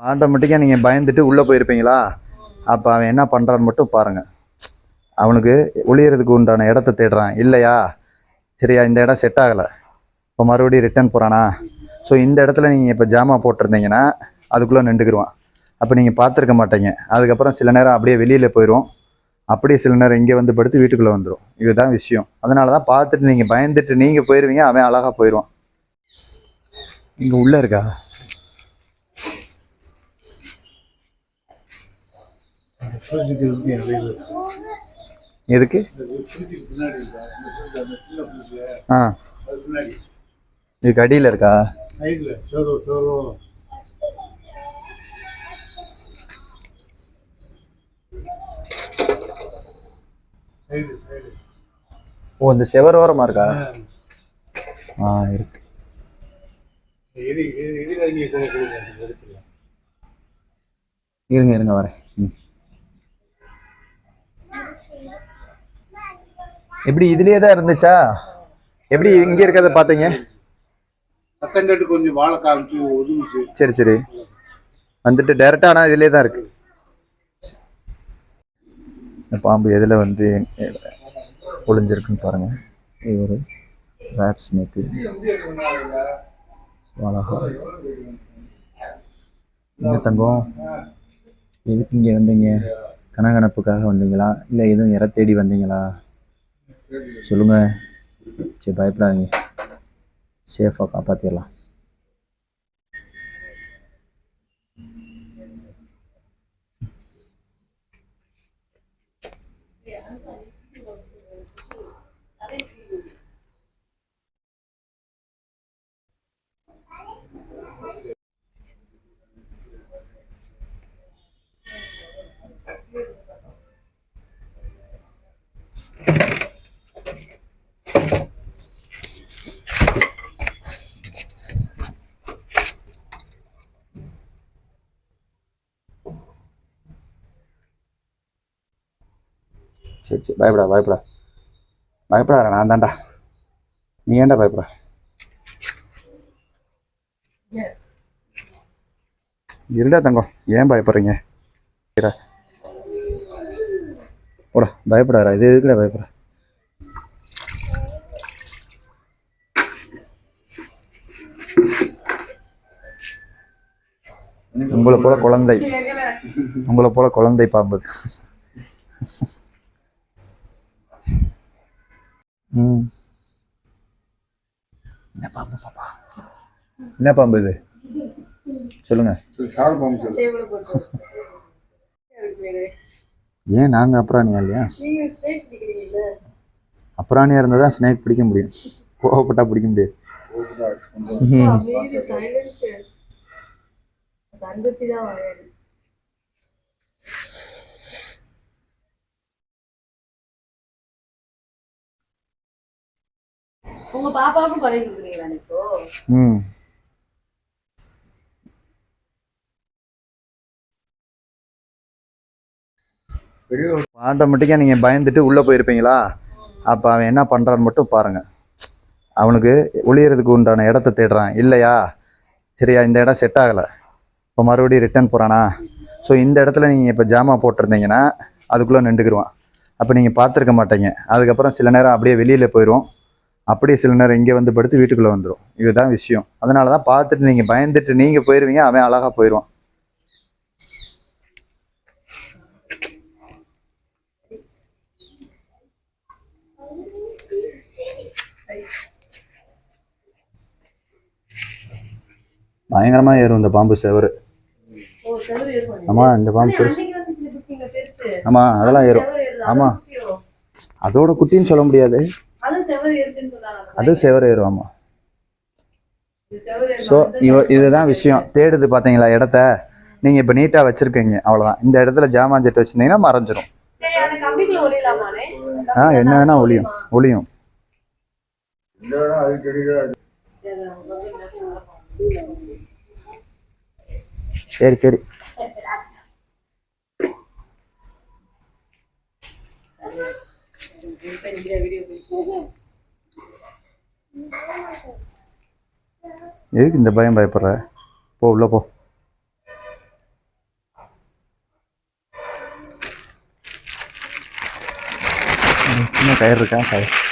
ஆட்டோமேட்டிக்காக நீங்கள் பயந்துட்டு உள்ளே போயிருப்பீங்களா? அப்போ அவன் என்ன பண்ணுறான்னு மட்டும் பாருங்கள் அவனுக்கு ஒளியறதுக்கு உண்டான இடத்த தேடுறான். இல்லையா? சரியா இந்த இடம் செட் ஆகலை. இப்போ மறுபடியும் ரிட்டர்ன் போகிறானா ஸோ இந்த இடத்துல நீங்கள் இப்போ ஜாமா போட்டிருந்தீங்கன்னா அதுக்குள்ளே நின்றுக்குருவான் அப்போ நீங்கள் பார்த்துருக்க மாட்டீங்க. அதுக்கப்புறம் சில நேரம் அப்படியே வெளியில் போயிடும் அப்படியே சில நேரம் இங்கே வந்து படுத்து வீட்டுக்குள்ளே வந்துடும் இதுதான் விஷயம். அதனால தான் பார்த்துட்டு நீங்கள் பயந்துட்டு நீங்கள் போயிடுவீங்க அவன் அழகாக போயிடுவான் இங்கே உள்ளே இருக்கா? எதுக்கு? ஆ. இதுக்கு அடியில் இருக்கா? ஓ இந்த செவர் ஓரமாக இருக்கா? ஆ. இருக்கு. இருங்க இருங்க வரேன் ம் எப்படி இதுலயே தான் இருந்துச்சா? எப்படி இங்க இருக்கிறத பாத்தீங்க சத்தம் கேட்டு கொஞ்சம் வாழை காமிச்சு ஒதுங்குச்சு. சரி சரி. வந்துட்டு டைரக்டா ஆனா இதுலயே தான் இருக்கு. இந்த பாம்பு எதுல வந்து ஒளிஞ்சிருக்குன்னு பாருங்க. இது ஒரு ரேட் ஸ்னேக்கு அழகா. என்ன தங்கம்? எதுக்கு இங்கே வந்தீங்க? கனகனப்புக்காக வந்தீங்களா? இல்லை எதுவும் இற தேடி வந்தீங்களா? சொல்லுங்க சரி பயப்படாதீங்க சேஃபாக காப்பாற்றிடலாம் சரி சரி பயப்படா பயப்படா. பயப்படாத நான் தான்டா. நீ ஏன்டா பயப்படா? இருடா தங்கம் ஏன் பயப்படுறீங்க? இருடா. போடா பயப்படாதா இது எதுக்குடா பயப்படுற உங்களை போல குழந்தை. உங்களை போல குழந்தை பாம்பு. என்ன பாம்பு பாப்பா என்ன பாம்பு இது? சொல்லுங்க. சாடு பாம்பு சொல்லு. ஏன் நாங்கள் அப்புறாணியா இல்லையா? அப்புறாணியா இருந்தால் தான் ஸ்னேக் பிடிக்க முடியும். கோவப்பட்டா பிடிக்க முடியாது. தான் உங்க பாப்பாவுக்கும் பழகி கொடுக்குறீங்களா இப்போ ம். ஆட்டோமேட்டிக்காக நீங்கள் பயந்துட்டு உள்ளே போயிருப்பீங்களா? அப்போ அவன் என்ன பண்ணுறான்னு மட்டும் பாருங்கள் அவனுக்கு ஒளியறதுக்கு உண்டான இடத்த தேடுறான். இல்லையா? சரியா இந்த இடம் செட் ஆகலை. இப்போ மறுபடியும் ரிட்டர்ன் போகிறானா ஸோ இந்த இடத்துல நீங்கள் இப்போ ஜாமா போட்டிருந்தீங்கன்னா அதுக்குள்ளே நின்றுக்குருவான் அப்போ நீங்கள் பார்த்துருக்க மாட்டீங்க. அதுக்கப்புறம் சில நேரம் அப்படியே வெளியில் போயிடுவோம் அப்படியே சில நேரம் இங்கே வந்து படுத்து வீட்டுக்குள்ளே வந்துடும் இதுதான் விஷயம். அதனால தான் பார்த்துட்டு நீங்கள் பயந்துட்டு நீங்கள் போயிடுவீங்க அவன் அழகாக போயிடுவான். பயங்கரமாக ஏறும் இந்த பாம்பு செவரு. ஆமாம் இந்த பாம்பு பெருசு. ஆமாம் அதெல்லாம் ஏறும். ஆமா. அதோட குட்டின்னு சொல்ல முடியாது. அது செவரு ஏறும். ஸோ இவ இதுதான் விஷயம். தேடுது பார்த்தீங்களா இடத்த? நீங்கள் இப்போ நீட்டாக வச்சுருக்கீங்க அவ்வளோதான் இந்த இடத்துல ஜாமான் செட்டு வச்சுருந்தீங்கன்னா மறைஞ்சிரும். ஆ என்ன வேணால் ஒளியும். ஒளியும். சரி சரி. எதுக்கு இந்த பயம் பயப்படுற? போ உள்ள போ. சின்ன கயிறு இருக்கா? கயிறு.